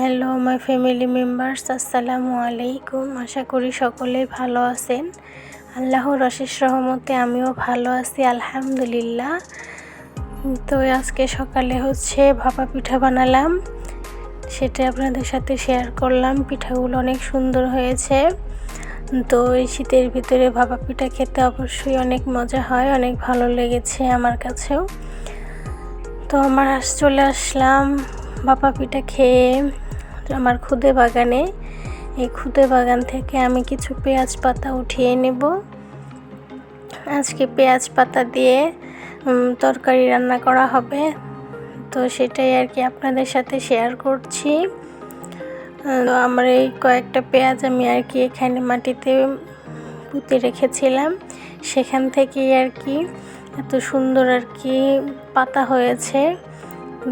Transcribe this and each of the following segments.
Hello my family members আসসালামু আলাইকুম। আশা করি সকলেই ভালো আছেন। আল্লাহর অশেষ রহমতে আমিও ভালো আছি, আলহামদুলিল্লাহ। তো আজকে সকালে হচ্ছে ভাপা পিঠা বানালাম। সেটা আপনাদের সাথে শেয়ার করলাম। পিঠাগুলো অনেক সুন্দর হয়েছে। তো এই শীতের ভিতরে ভাপা পিঠা খেতে অবশ্যই অনেক মজা হয়, অনেক ভালো লেগেছে আমার কাছেও। তো আমার চলে আসলাম বাপা পিঠা খেয়ে। আমার খুদে বাগানে, এই খুদে বাগান থেকে আমি কিছু পেঁয়াজ পাতা উঠিয়ে নেব। আজকে পেঁয়াজ পাতা দিয়ে তরকারি রান্না করা হবে। তো সেটাই আর কি আপনাদের সাথে শেয়ার করছি। তো আমার এই কয়েকটা পেঁয়াজ আমি আর কি এখানে মাটিতে পুঁতে রেখেছিলাম। সেখান থেকেই আর কি এত সুন্দর আর কি পাতা হয়েছে।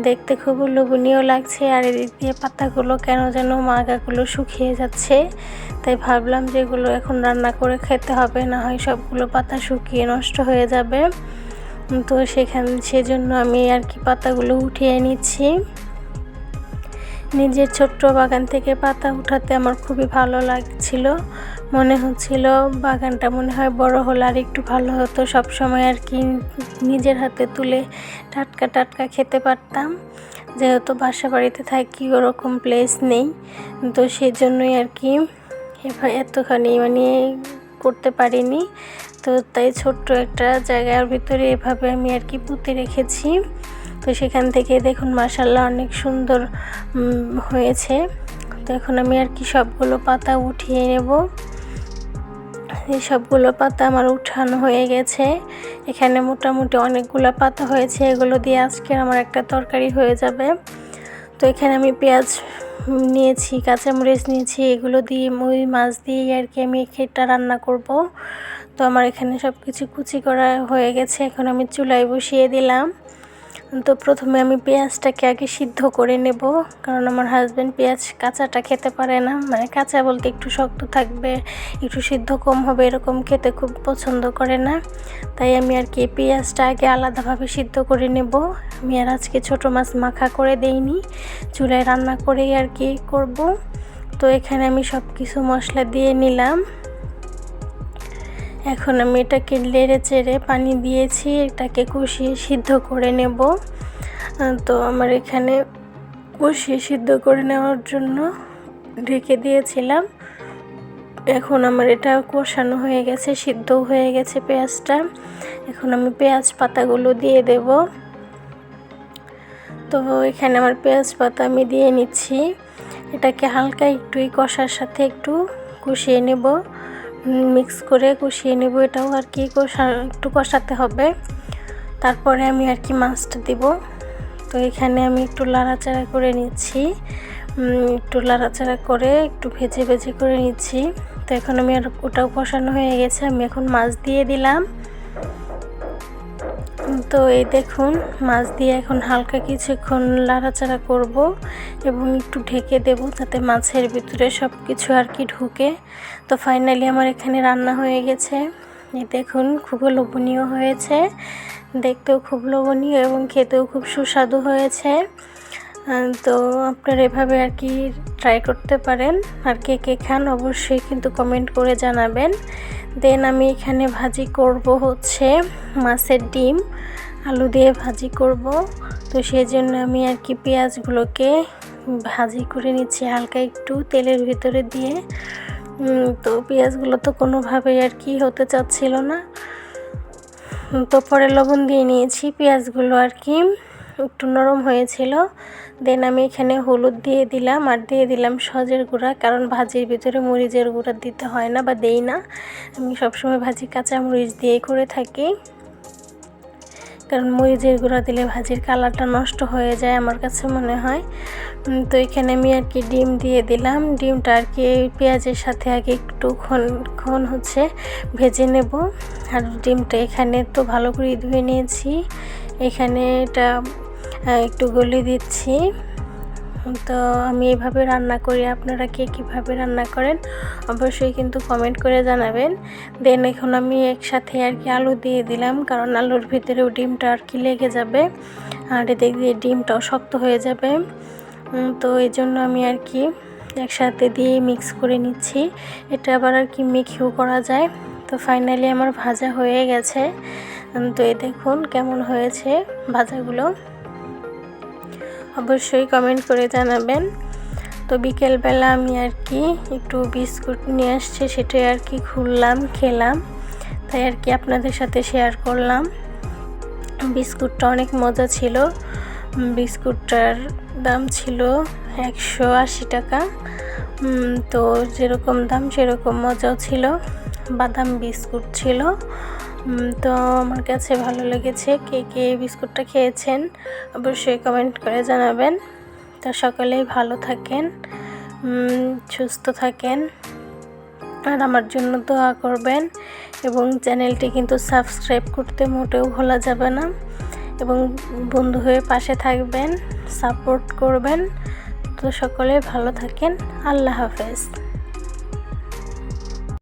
দেখতে খুব লোভনীয় লাগছে আর এদিক দিয়ে পাতাগুলো কেন যেন মাগাগুলো শুকিয়ে যাচ্ছে। তাই ভাবলাম যে এগুলো এখন রান্না করে খেতে হবে, না হয় সবগুলো পাতা শুকিয়ে নষ্ট হয়ে যাবে। তো সেখান, সেজন্য আমি আর কি পাতাগুলো উঠিয়ে নিচ্ছি। নিজের ছোট্ট বাগান থেকে পাতা উঠাতে আমার খুবই ভালো লাগছিল। মনে হচ্ছিল বাগানটা মনে হয় বড় হলে আর একটু ভালো হতো। সব সময় আর কি নিজের হাতে তুলে টাটকা টাটকা খেতে পারতাম। যেহেতু বাসা বাড়িতে থাকি, ওরকম প্লেস নেই। তো সেই জন্যই আর কি এতখানি মানে করতে পারিনি। তো তাই ছোট্ট একটা জায়গার ভিতরে এভাবে আমি আর কি পুঁতে রেখেছি। তো সেখান থেকে দেখুন মাসাল্লাহ অনেক সুন্দর হয়েছে। তো এখন আমি আর কি সবগুলো পাতা উঠিয়ে নেব। এই সবগুলো পাতা আমার উঠানো হয়ে গেছে। এখানে মোটামুটি অনেকগুলো পাতা হয়েছে। এগুলো দিয়ে আজকে আমার একটা তরকারি হয়ে যাবে। তো এখানে আমি পেঁয়াজ নিয়েছি, কাঁচামরিচ নিয়েছি, এগুলো দিয়ে ওই মাছ দিয়ে আর কি আমি খেটটা রান্না করব। তো আমার এখানে সব কিছু কুচি করা হয়ে গেছে। এখন আমি চুলায় বসিয়ে দিলাম। তো প্রথমে আমি পেঁয়াজটাকে আগে সিদ্ধ করে নেব, কারণ আমার হাজব্যান্ড পেঁয়াজ কাঁচাটা খেতে পারে না। মানে কাঁচা বলতে একটু শক্ত থাকবে, একটু সিদ্ধ কম হবে এরকম খেতে খুব পছন্দ করে না। তাই আমি আর কি পেঁয়াজটা আগে আলাদাভাবে সিদ্ধ করে নেব। আমি আর আজকে ছোটো মাছ মাখা করে দেইনি, চুলায় রান্না করেই আর কি করব। তো এখানে আমি সব কিছু মশলা দিয়ে নিলাম। এখন আমি এটাকে লেড়ে চেড়ে পানি দিয়েছি, এটাকে কষিয়ে সিদ্ধ করে নেব। তো আমার এখানে কষিয়ে সিদ্ধ করে নেওয়ার জন্য ঢেকে দিয়েছিলাম। এখন আমার এটা কষানো হয়ে গেছে সিদ্ধ হয়ে গেছে পেঁয়াজটা। এখন আমি পেঁয়াজ পাতাগুলো দিয়ে দেব। তো এখানে আমার পেঁয়াজ পাতা আমি দিয়ে নিচ্ছি। এটাকে হালকা একটু কষার সাথে একটু কষিয়ে নেব। মিক্স করে কষিয়ে নেব। এটাও আর কি কষা, একটু কষাতে হবে। তারপরে আমি আর কি মাছটা দিব। তো এখানে আমি একটু লাড়াচাড়া করে নিচ্ছি। একটু লাড়াচাড়া করে একটু ভেজে ভেজে করে নিচ্ছি। তো এখন আমি আর ওটাও কষানো হয়ে গেছে। আমি এখন মাছ দিয়ে দিলাম। তো এই দেখুন, মাছ দিয়ে এখন হালকা কিছুক্ষণ লাড়াচাড়া করব এবং একটু ঢেকে দেব যাতে মাছের ভিতরে সব কিছু আর কি ঢুকে। তো ফাইনালি আমার এখানে রান্না হয়ে গেছে। এই দেখুন, খুব লোভনীয় হয়েছে। দেখতেও খুব লোভনীয় এবং খেতেও খুব সুস্বাদু হয়েছে। তো আপনারা এভাবে আর কি ট্রাই করতে পারেন। আর কে কে খান অবশ্যই কিন্তু কমেন্ট করে জানাবেন। দেন আমি এখানে ভাজি করব হচ্ছে মাছের ডিম, আলু দিয়ে ভাজি করব। তো সেই জন্য আমি আর কি পেঁয়াজগুলোকে ভাজি করে নিচ্ছি হালকা একটু তেলের ভিতরে দিয়ে। তো পেঁয়াজগুলো তো কোনোভাবেই আর কি হতে চাচ্ছিল না। তো পরে লবণ দিয়ে নিয়েছি পেঁয়াজগুলো আর কি। একটু নরম হয়েছিল। দেন আমি এখানে হলুদ দিয়ে দিলাম আর দিয়ে দিলাম সজের গুঁড়া, কারণ ভাজির ভিতরে মরিচের গুঁড়া দিতে হয় না বা দেই না। আমি সবসময় ভাজি কাঁচা মরিচ দিয়েই করে থাকি। কারণ মরিচের গুঁড়া দিলে ভাজির কালারটা নষ্ট হয়ে যায় আমার কাছে মনে হয়। তো এখানে আমি আর কি ডিম দিয়ে দিলাম। ডিমটা আর কি পেঁয়াজের সাথে আগে একটু ক্ষণ হচ্ছে ভেজে নেব। আর ডিমটা এখানে তো ভালো করে ধুয়ে নিয়েছি। এখানে এটা একটু গলি দিচ্ছি। তো আমি এভাবে রান্না করি। আপনারা কে কীভাবে রান্না করেন অবশ্যই কিন্তু কমেন্ট করে জানাবেন। দেন এখন আমি একসাথে আর কি আলু দিয়ে দিলাম, কারণ আলুর ভিতরেও ডিমটা আর কি লেগে যাবে। আর এদিক দিয়ে ডিমটাও শক্ত হয়ে যাবে। তো এই জন্য আমি আর কি একসাথে দিয়ে মিক্স করে নিচ্ছি। এটা আবার আর কি মেখেও করা যায়। তো ফাইনালি আমার ভাজা হয়ে গেছে। তো এই দেখুন কেমন হয়েছে ভাজাগুলো। অবশ্যই কমেন্ট করে জানাবেন। তো বিকেলবেলা আমি আর কি একটু বিস্কুট নিয়ে আসছে, সেটাই আর কি খুললাম, খেলাম। তাই আর কি আপনাদের সাথে শেয়ার করলাম। বিস্কুটটা অনেক মজা ছিল। বিস্কুটটার দাম ছিল একশো আশি টাকা। তো যেরকম দাম সেরকম মজাও ছিল। বাদাম বিস্কুট ছিল। তো আমার কাছে ভালো লেগেছে কে কে বিস্কুটটা খেয়েছেন অবশ্যই কমেন্ট করে জানাবেন। তো সকলেই ভালো থাকেন সুস্থ থাকেন, আর আমার জন্য দোয়া করবেন এবং চ্যানেলটি কিন্তু সাবস্ক্রাইব করতে মোটেও ভোলা যাবে না এবং বন্ধু হয়ে পাশে থাকবেন সাপোর্ট করবেন। তো সকলে ভালো থাকেন, আল্লাহ হাফেজ।